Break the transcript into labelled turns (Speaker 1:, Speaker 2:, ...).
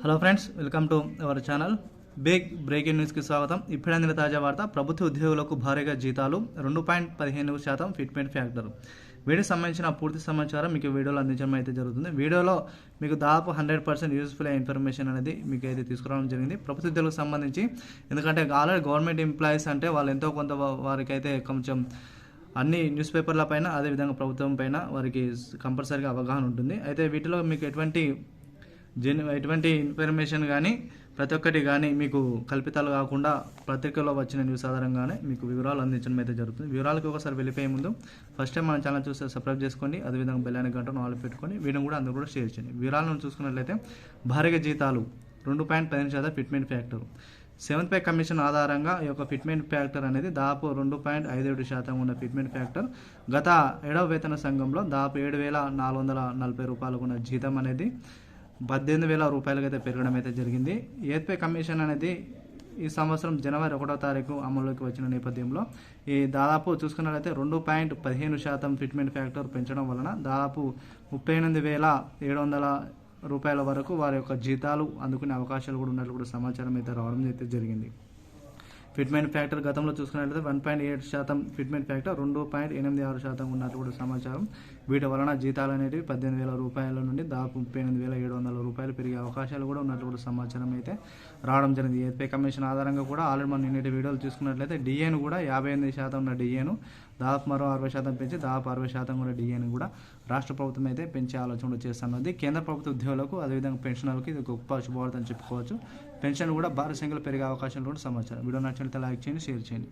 Speaker 1: Hello friends welcome to our channel big breaking న్యూస్కి స్వాగతం. ఇప్పుడైన తాజా వార్త ప్రభుత్వ ఉద్యోగులకు భారీగా జీతాలు రెండు పాయింట్ పదిహేను శాతం ఫిట్మెంట్ ఫ్యాక్టర్. వీడియో సంబంధించిన పూర్తి సమాచారం మీకు వీడియోలో అందించడం అయితే జరుగుతుంది. వీడియోలో మీకు దాదాపు హండ్రెడ్ పర్సెంట్ యూస్ఫుల్ ఇన్ఫర్మేషన్ అనేది మీకు అయితే తీసుకురావడం జరిగింది. ప్రభుత్వ ఉద్యోగులకు సంబంధించి ఎందుకంటే ఆల్రెడీ గవర్నమెంట్ ఎంప్లాయీస్ అంటే వాళ్ళు ఎంతో కొంత వారికైతే కొంచెం అన్ని న్యూస్ పేపర్ల పైన అదేవిధంగా ప్రభుత్వం పైన వారికి కంపల్సరీగా అవగాహన ఉంటుంది. అయితే వీటిలో మీకు ఎటువంటి జెన్ ఎటువంటి ఇన్ఫర్మేషన్ కానీ ప్రతి ఒక్కటి కానీ మీకు కల్పితాలు కాకుండా పత్రికలో వచ్చిన న్యూస్ ఆధారంగానే మీకు వివరాలు అందించడం అయితే జరుగుతుంది. వివరాలకు ఒకసారి వెళ్ళిపోయే ముందు ఫస్ట్ టైం మన ఛానల్ చూస్తే సబ్స్క్రైబ్ చేసుకోండి. అదేవిధంగా బెల్లాని గంటను ఆలు పెట్టుకొని వీడియో కూడా అందరూ కూడా షేర్ చేయండి. వివరాలను చూసుకున్నట్లయితే భారీగా జీతాలు రెండు పాయింట్ పదిహేను శాతం fitment factor seventh pay commission ఆధారంగా ఈ యొక్క ఫిట్మెంట్ ఫ్యాక్టర్ అనేది దాదాపు రెండు పాయింట్ ఐదు ఏడు శాతం ఉన్న ఫిట్మెంట్ ఫ్యాక్టర్ గత ఏడవ వేతన సంఘంలో దాదాపు ఏడు వేల నాలుగు వందల నలభై రూపాయలకు ఉన్న జీతం అనేది పద్దెనిమిది వేల రూపాయలకి అయితే పెరగడం అయితే జరిగింది ఏత్పే కమిషన్ అనేది ఈ సంవత్సరం జనవరి ఒకటో తారీఖు అమల్లోకి వచ్చిన నేపథ్యంలో ఈ దాదాపు చూసుకున్నట్లయితే రెండు పాయింట్ పదిహేను శాతం ఫిట్మెంట్ ఫ్యాక్టర్ పెంచడం వలన దాదాపు ముప్పై ఎనిమిది వేల ఏడు వందల రూపాయల వరకు వారి యొక్క జీతాలు అందుకునే అవకాశాలు కూడా ఉన్నట్లు కూడా సమాచారం అయితే రావడం అయితే జరిగింది. ఫిట్మెంట్ ఫ్యాక్టర్ గతంలో చూసుకున్నట్లయితే వన్ పాయింట్ ఎయిట్ శాతం ఫిట్మెంట్ ఫ్యాక్టర్ రెండు పాయింట్ ఎనిమిది ఆరు శాతం ఉన్నట్లు కూడా సమాచారం. వీటి వలన జీతాలు అనేవి పద్దెనిమిది వేల రూపాయల నుండి దాదాపు ముప్పై ఎనిమిది వేల ఏడు వందల రూపాయలు పెరిగే అవకాశాలు కూడా ఉన్నట్లు కూడా సమాచారం అయితే రావడం జరిగింది. ఏపీ కమిషన్ ఆధారంగా కూడా ఆల్రెడీ మనం నిన్నటి వీడియోలు చూసుకున్నట్లయితే డిఏను కూడా యాభై ఎనిమిది శాతం ఉన్న డిఏను దాదాపు మరో అరవై శాతం పెంచి దాదాపు అరవై శాతం ఉన్న డిఏను కూడా రాష్ట్ర ప్రభుత్వం అయితే పెంచే ఆలోచన కూడా చేస్తున్నది. కేంద్ర ప్రభుత్వ ఉద్యోగులకు అదేవిధంగా పెన్షనర్లకు ఇది గొప్ప శుభవార్త అని చెప్పుకోవచ్చు. పెన్షన్ కూడా భారీ సంఖ్యలో పెరిగే అవకాశాలు కూడా సమాచారం. వీడియో నచ్చినట్లయితే లైక్ చేయండి షేర్ చేయండి.